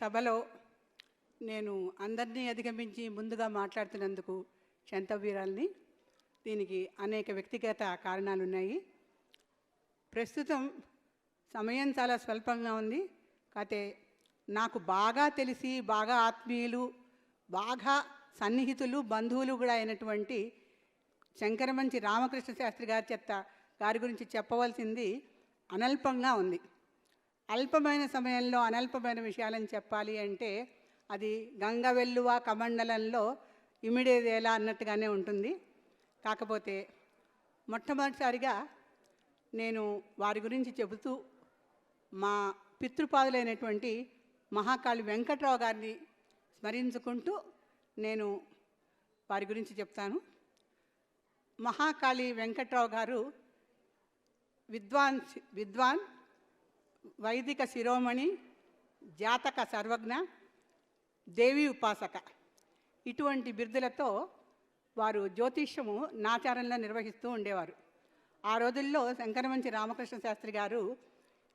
సభలో నేను అందరినీ అధిగమించి ముందుగా మాట్లాడుతున్నందుకు శంతవీరాల్ని దీనికి అనేక వ్యక్తిగత కారణాలు ఉన్నాయి ప్రస్తుతం సమయం చాలా స్వల్పంగా ఉంది. కాతే నాకు బాగా తెలిసి బాగా ఆత్మీయులు బాగా సన్నిహితులు బంధువులు కూడా అయినటువంటి శంకరమంచి రామకృష్ణ శాస్త్రి గారి చెత్త గారి గురించి చెప్పవలసింది అనల్పంగా ఉంది. అల్పమైన సమయంలో అనల్పమైన విషయాలని చెప్పాలి అంటే అది గంగ వెల్లువ కమండలంలో ఇమిడేదేలా అన్నట్టుగానే ఉంటుంది. కాకపోతే మొట్టమొదటిసారిగా నేను వారి గురించి చెబుతూ మా పితృపాదులైనటువంటి మహాకాళి వెంకట్రావు గారిని స్మరించుకుంటూ నేను వారి గురించి చెప్తాను. మహాకాళి వెంకట్రావు గారు విద్వాన్ విద్వాన్ వైదిక శిరోమణి జాతక సర్వజ్ఞ దేవి ఉపాసక. ఇటువంటి బిరుదులతో వారు జ్యోతిష్యము నాచారంలో నిర్వహిస్తూ ఉండేవారు. ఆ రోజుల్లో శంకరమంచి రామకృష్ణ శాస్త్రి గారు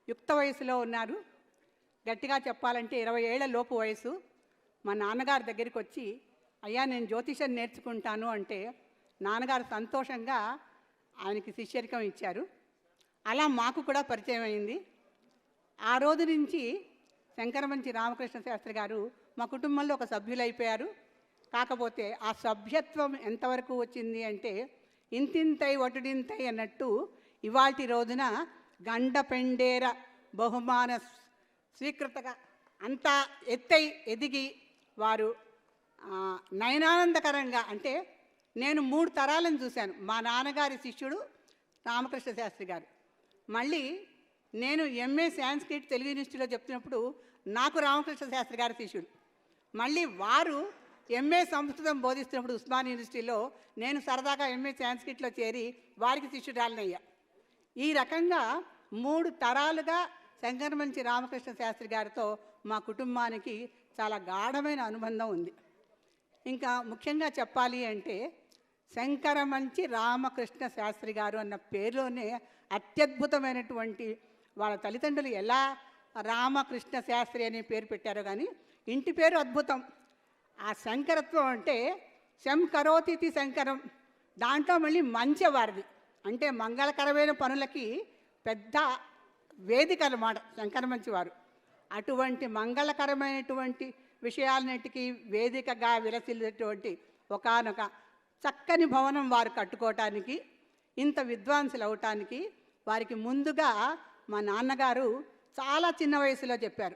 యుక్త వయసులో ఉన్నారు. గట్టిగా చెప్పాలంటే ఇరవై ఏళ్ళ లోపు వయసు. మా నాన్నగారి దగ్గరికి వచ్చి అయ్యా నేను జ్యోతిషం నేర్చుకుంటాను అంటే నాన్నగారు సంతోషంగా ఆయనకి శిష్యరికం ఇచ్చారు. అలా మాకు కూడా పరిచయం అయింది. ఆ రోజు నుంచి శంకరమంచి రామకృష్ణ శాస్త్రి గారు మా కుటుంబంలో ఒక సభ్యులైపోయారు. కాకపోతే ఆ సభ్యత్వం ఎంతవరకు వచ్చింది అంటే ఇంతింతై వటుడింతై అన్నట్టు ఇవాటి రోజున గండ పెండేర బహుమాన స్వీకృతగా అంత ఎత్తై ఎదిగి వారు నయనానందకరంగా అంటే నేను మూడు తరాలను చూశాను. మా నాన్నగారి శిష్యుడు రామకృష్ణ శాస్త్రి గారు. మళ్ళీ నేను ఎంఏ సాంస్క్రిట్ తెలుగు యూనివర్సిటీలో చెప్తున్నప్పుడు నాకు రామకృష్ణ శాస్త్రి గారి శిష్యుడు. మళ్ళీ వారు ఎంఏ సంస్కృతం బోధిస్తున్నప్పుడు ఉస్మాన్ యూనివర్సిటీలో నేను సరదాగా ఎంఏ సాంస్క్రిట్లో చేరి వారికి శిష్యురాలనయ్యా. ఈ రకంగా మూడు తరాలుగా శంకరమంచి రామకృష్ణ శాస్త్రి గారితో మా కుటుంబానికి చాలా గాఢమైన అనుబంధం ఉంది. ఇంకా ముఖ్యంగా చెప్పాలి అంటే శంకరమంచి రామకృష్ణ శాస్త్రి గారు అన్న పేరులోనే అత్యద్భుతమైనటువంటి వాళ్ళ తల్లిదండ్రులు ఎలా రామకృష్ణ శాస్త్రి అనే పేరు పెట్టారో కానీ ఇంటి పేరు అద్భుతం. ఆ శంకరత్వం అంటే శంకరోతిథి శంకరం. దాంట్లో మళ్ళీ మంచి వారిది. అంటే మంగళకరమైన పనులకి పెద్ద వేదిక అన్నమాట శంకర మంచివారు అటువంటి మంగళకరమైనటువంటి విషయాలన్నిటికీ వేదికగా విలసిల్లేటువంటి ఒకానొక చక్కని భవనం వారు కట్టుకోవటానికి ఇంత విద్వాంసులు అవటానికి వారికి ముందుగా మా నాన్నగారు చాలా చిన్న వయసులో చెప్పారు.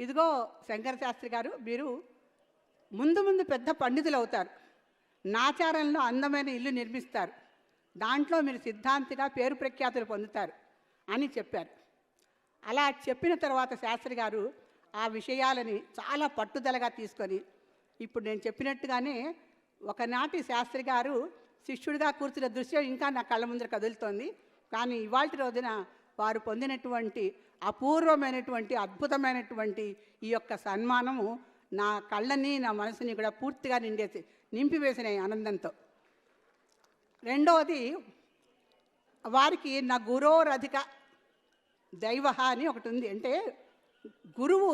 ఇదిగో శంకర శాస్త్రి గారు మీరు ముందు ముందు పెద్ద పండితులు అవుతారు. నాచారంలో అందమైన ఇల్లు నిర్మిస్తారు. దాంట్లో మీరు సిద్ధాంతిగా పేరు ప్రఖ్యాతులు పొందుతారు అని చెప్పారు. అలా చెప్పిన తర్వాత శాస్త్రి గారు ఆ విషయాలని చాలా పట్టుదలగా తీసుకొని ఇప్పుడు నేను చెప్పినట్టుగానే ఒకనాటి శాస్త్రి గారు శిష్యుడిగా కూర్చున్న దృశ్యం ఇంకా నా కళ్ళ ముందర కదులుతోంది. కానీ ఇవాళ రోజున వారు పొందినటువంటి అపూర్వమైనటువంటి అద్భుతమైనటువంటి ఈ యొక్క సన్మానము నా కళ్ళని నా మనసుని కూడా పూర్తిగా నిండేసి నింపివేసినాయి ఆనందంతో. రెండవది వారికి నా గురోరధిక దైవ అని ఒకటి ఉంది. అంటే గురువు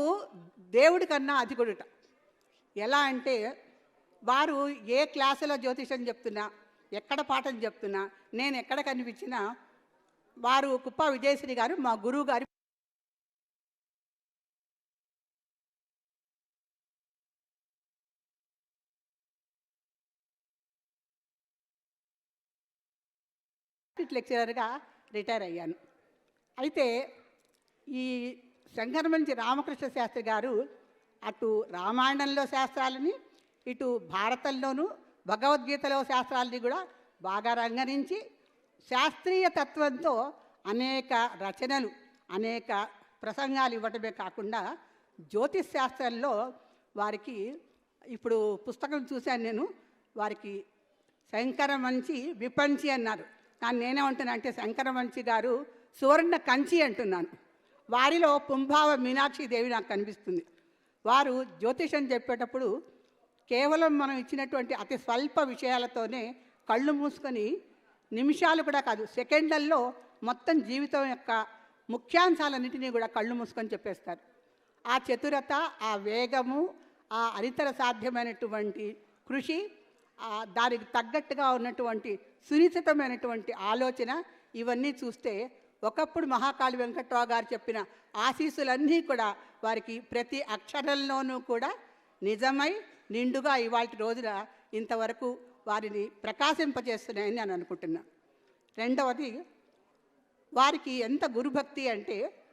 దేవుడి కన్నా అధికుడుట. ఎలా అంటే వారు ఏ క్లాసులో జ్యోతిషం చెప్తున్నా ఎక్కడ పాఠం చెప్తున్నా నేను ఎక్కడ కనిపించినా వారు కుప్ప విజయశ్రీ గారు మా గురువు గారి. లెక్చరర్గా రిటైర్ అయ్యాను. అయితే ఈ శంకరమంచి రామకృష్ణ శాస్త్రి గారు అటు రామాయణంలో శాస్త్రాలని ఇటు భారతంలోనూ భగవద్గీతలో శాస్త్రాలని కూడా బాగా రంగరించి శాస్త్రీయ తత్వంతో అనేక రచనలు అనేక ప్రసంగాలు ఇవ్వటమే కాకుండా జ్యోతిష్ శాస్త్రంలో వారికి ఇప్పుడు పుస్తకం చూశాను నేను వారికి శంకర మంచి విపంచి అన్నారు. కానీ నేనేమంటున్నా అంటే శంకర మంచి గారు సువర్ణ కంచి అంటున్నాను. వారిలో పుంభావ మీనాక్షి దేవి నాకు కనిపిస్తుంది. వారు జ్యోతిషం చెప్పేటప్పుడు కేవలం మనం ఇచ్చినటువంటి అతి స్వల్ప విషయాలతోనే కళ్ళు మూసుకొని నిమిషాలు కూడా కాదు సెకండ్లలో మొత్తం జీవితం యొక్క ముఖ్యాంశాలన్నింటినీ కూడా కళ్ళు మూసుకొని చెప్పేస్తారు. ఆ చతురత ఆ వేగము ఆ అనితర సాధ్యమైనటువంటి కృషి దానికి తగ్గట్టుగా ఉన్నటువంటి సునిశ్చితమైనటువంటి ఆలోచన ఇవన్నీ చూస్తే ఒకప్పుడు మహాకాళి వెంకట్రావు గారు చెప్పిన ఆశీస్సులన్నీ కూడా వారికి ప్రతి అక్షరంలోనూ కూడా నిజమై నిండుగా ఇవాళ రోజున ఇంతవరకు వారిని ప్రకాశింపజేస్తున్నాయని నేను అనుకుంటున్నాను రెండవది వారికి ఎంత గురుభక్తి అంటే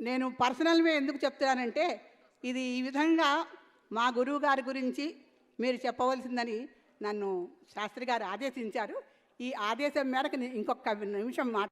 నేను పర్సనల్గా ఎందుకు చెప్తున్నానంటే ఇది ఈ విధంగా మా గురువు గారి గురించి మీరు చెప్పవలసిందని నన్ను శాస్త్రి గారు ఆదేశించారు. ఈ ఆదేశం మేరకు ఇంకొక నిమిషం మాట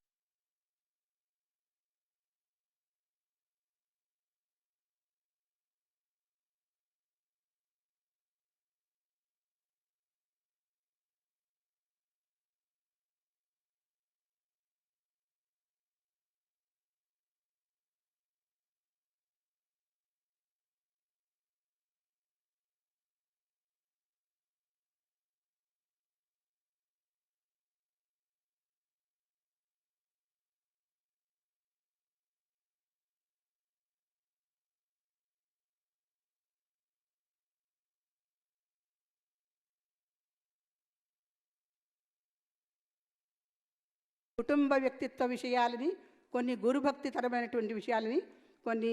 కుటుంబ వ్యక్తిత్వ విషయాలని కొన్ని గురుభక్తితరమైనటువంటి విషయాలని కొన్ని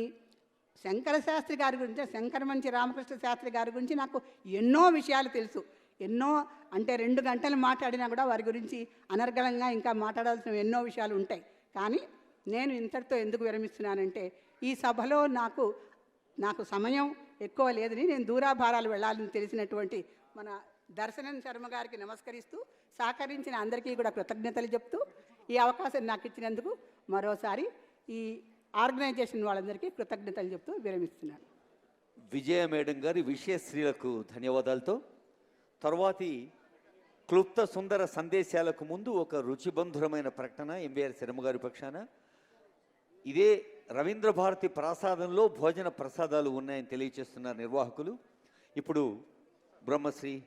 శంకర శాస్త్రి గారి గురించి శంకర మంచి రామకృష్ణ శాస్త్రి గారి గురించి నాకు ఎన్నో విషయాలు తెలుసు. ఎన్నో అంటే రెండు గంటలు మాట్లాడినా కూడా వారి గురించి అనర్గళంగా ఇంకా మాట్లాడాల్సిన ఎన్నో విషయాలు ఉంటాయి. కానీ నేను ఇంతటితో ఎందుకు విరమిస్తున్నానంటే ఈ సభలో నాకు నాకు సమయం ఎక్కువ లేదని నేను దూరాభారాలు వెళ్ళాలని తెలిసినటువంటి మన దర్శనం శర్మ గారికి నమస్కరిస్తూ సహకరించిన అందరికీ కూడా కృతజ్ఞతలు చెప్తూ ఈ అవకాశం నాకు ఇచ్చినందుకు మరోసారి ఈ ఆర్గనైజేషన్ వాళ్ళందరికీ కృతజ్ఞతలు చెప్తూ విరమిస్తున్నాను. విజయ మేడం గారి విషయశ్రీలకు ధన్యవాదాలతో తర్వాతి క్లుప్త సుందర సందేశాలకు ముందు ఒక రుచిబంధురమైన ప్రకటన ఎంవీఆర్ శర్మ గారి పక్షాన. ఇదే రవీంద్ర భారతి ప్రసాదంలో భోజన ప్రసాదాలు ఉన్నాయని తెలియచేస్తున్నారు నిర్వాహకులు. ఇప్పుడు బ్రహ్మశ్రీ